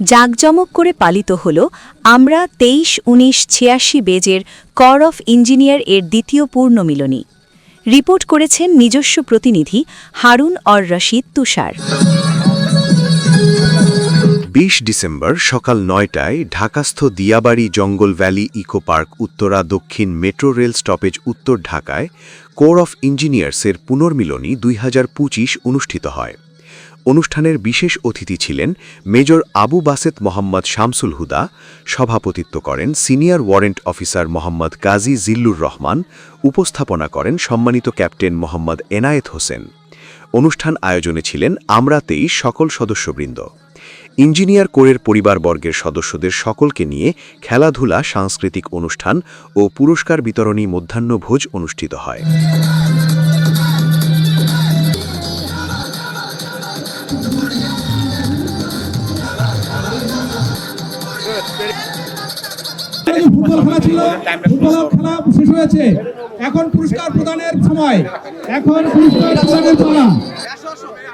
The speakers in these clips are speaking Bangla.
জাঁকজমক করে পালিত হল আমরা তেইশ উনিশ ছিয়াশি বেজের কর অফ ইঞ্জিনিয়ার এর দ্বিতীয় পূর্ণমিলনী। রিপোর্ট করেছেন নিজস্ব প্রতিনিধি হারুন অর রশিদ তুষার। বিশ ডিসেম্বর সকাল নয়টায় ঢাকাস্থ দিয়াবাড়ি জঙ্গল ভ্যালি ইকো পার্ক উত্তরা দক্ষিণ মেট্রো রেল স্টপেজ উত্তর ঢাকায় কোর অফ ইঞ্জিনিয়ার্সের পুনর্মিলনী দুই হাজার পঁচিশ অনুষ্ঠিত হয়। অনুষ্ঠানের বিশেষ অতিথি ছিলেন মেজর আবু বাসেত মোহাম্মদ শামসুল হুদা, সভাপতিত্ব করেন senior warrant officer Mohammad Kazi Zillur Rahman, উপস্থাপনা করেন সম্মানিত ক্যাপ্টেন মোহাম্মদ এনায়েত হোসেন। অনুষ্ঠান আয়োজনে ছিলেন আমরাতেই সকল সদস্যবৃন্দ। ইঞ্জিনিয়ার কোরের পরিবারবর্গের সদস্যদের সকলকে নিয়ে খেলাধুলা, সাংস্কৃতিক অনুষ্ঠান ও পুরস্কার বিতরণী মধ্যাহ্নভোজ অনুষ্ঠিত হয়। ফুটবল খেলা ছিল ফুটবল খেলা শেষ হয়েছে। এখন পুরস্কার প্রদানের সময়। এখন পুরস্কার প্রদানের পালা।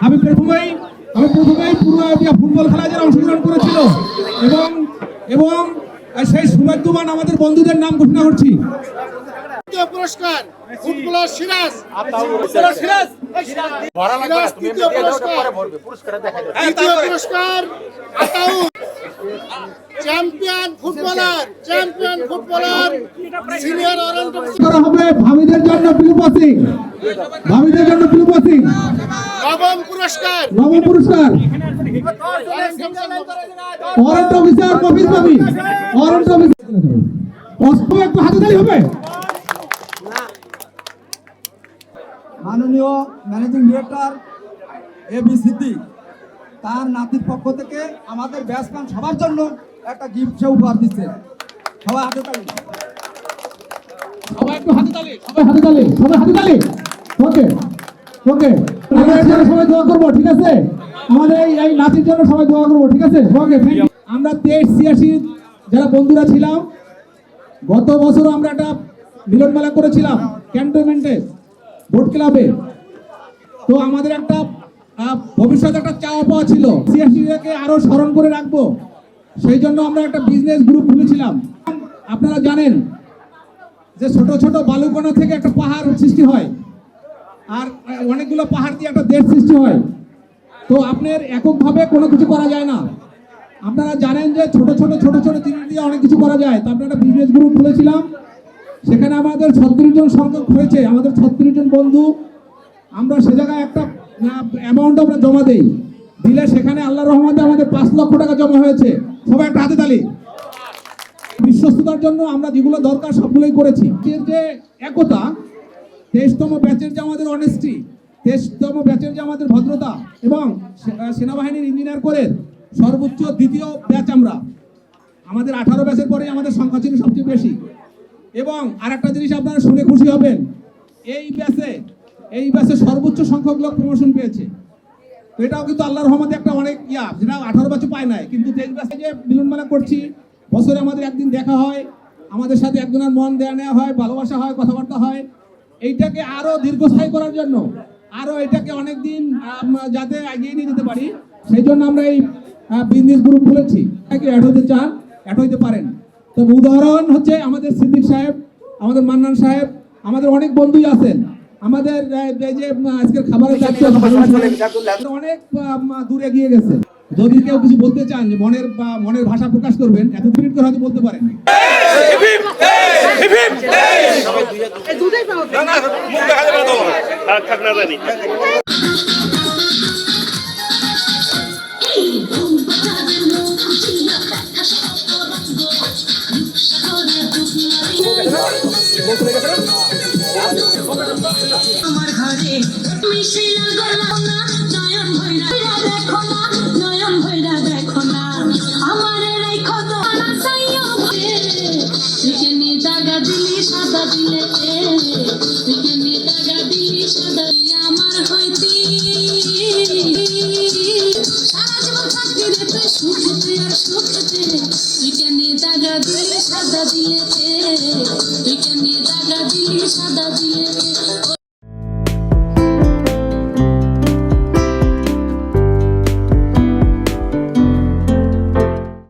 আমি প্রথমেই আমি প্রথমেই পূর্ব এশিয়া ফুটবল খেলায় যারা অংশগ্রহণ করেছিল এবং এবং সেই সুভাগ্যবান আমাদের বন্ধুদের নাম ঘোষণা করছি। তৃতীয় পুরস্কার ফুটবলার সিরাজ। সিরাজ। পুরস্কার। পুরস্কার Ataur champion footballer champion footballer senior করা হবে ভাবিদের জন্য পিলুপা সিং ভাবিদের জন্য সিং নবম পুরস্কার। নবম পুরস্কার। ভাবি ওয়ারেন্ট অফিসার অষ্টম একটু হাতে তালি হবে। মাননীয় ম্যানেজিং ডিরেক্টর এ বি সিদ্দি তার নাতির পক্ষ থেকে আমাদের ব্যাটসম্যান সবার জন্য একটা গিফট সে উপহার দিচ্ছে। সবাই হাতে তালি। সবাই একটু হাতে তালি। সবাই হাতে তালি সবাই হাতে তালি। ওকে ওকে। সবাই দোয়া করব ঠিক আছে? আমাদের এই নাচের জন্য সবাই দোয়া করব ঠিক আছে? ওকে আমরা তেইশ ছিয়াশি যারা বন্ধুরা ছিলাম গত বছর আমরা একটা মিলন মেলা করেছিলাম ক্যান্টনমেন্টে বোট ক্লাবে। তো আমাদের একটা ভবিষ্যতে একটা চাওয়া পাওয়া ছিল। সিএসটিকে আরও স্মরণ করে রাখব। সেই জন্য আমরা একটা বিজনেস গ্রুপ খুলেছিলাম। আপনারা জানেন যে ছোট ছোট বালুকণা থেকে একটা পাহাড় সৃষ্টি হয়। আর অনেকগুলো পাহাড় দিয়ে একটা দেশ সৃষ্টি হয়। তো আপনার এককভাবে কোনো কিছু করা যায় না। আপনারা জানেন যে ছোট ছোট ছোট ছোট জিনিস দিয়ে অনেক কিছু করা যায়। তো আমরা একটা বিজনেস গ্রুপ খুলেছিলাম। সেখানে আমাদের ছত্রিশ জন সংখ্যক হয়েছে। আমাদের ছত্রিশ জন বন্ধু। আমরা সে জায়গায় একটা অ্যামাউন্ট আমরা জমা দেই। দিলে সেখানে আল্লাহ রহমতে আমাদের পাঁচ লক্ষ টাকা জমা হয়েছে। সবাই একটা হাতে তালি। বিশ্বস্ততার জন্য আমরা যেগুলো দরকার সবগুলোই করেছি। এর যে একতা, তেইশতম ব্যাচের যে আমাদের অনেস্টি তেইশতম ব্যাচের যে আমাদের ভদ্রতা এবং সেনাবাহিনীর ইঞ্জিনিয়ার করে সর্বোচ্চ দ্বিতীয় ব্যাচ আমরা। আমাদের আঠারো ব্যাচের পরে আমাদের সংখ্যা ছিল সবচেয়ে বেশি। এবং আরেকটা জিনিস আপনারা শুনে খুশি হবেন, এই ব্যাচে এই ব্যাচে সর্বোচ্চ সংখ্যক লোক প্রমোশন পেয়েছে। তো এটাও কিন্তু আল্লাহর রহমতে একটা অনেক ইয়া, যেটা আঠারো বছর পায় নাই। কিন্তু তেইশ ব্যাচে যে মিলন মেলা করছি, বছরে আমাদের একদিন দেখা হয়, আমাদের সাথে একজনের মন দেয়া নেওয়া হয়, ভালোবাসা হয়, কথাবার্তা হয়। এইটাকে আরও দীর্ঘস্থায়ী করার জন্য আরও এটাকে অনেক দিন যাতে এগিয়ে নিয়ে যেতে পারি, সেই জন্য আমরা এই বিজনেস গ্রুপ খুলেছি। এটাকে অ্যাড হতে চান অ্যাড হইতে পারেন। তবে উদাহরণ হচ্ছে আমাদের সিদ্দিক সাহেব, আমাদের মান্নান সাহেব, আমাদের অনেক বন্ধুই আছেন। আমাদের যে আজকের খাবারের অনেক দূরে গিয়ে গেছে। যদি কেউ কিছু বলতে চান যে মনের বা মনের ভাষা প্রকাশ করবেন এত মিনিট করে হয়তো বলতে পারেন আমার ঘরে। মিশিলা গলা নয়ন ভৈরা। দেখো না, নয়ন ভৈরা দেখো না। আমার রাইখো না সাইয়া তুই নি দাগা দিলি সাদা দিলে। তুই নি দাগা দিলি সাদা দিলি আমার হইতি। সারা জীবন থাকবি দিলি। দিলে দিলি সাদা দিলে।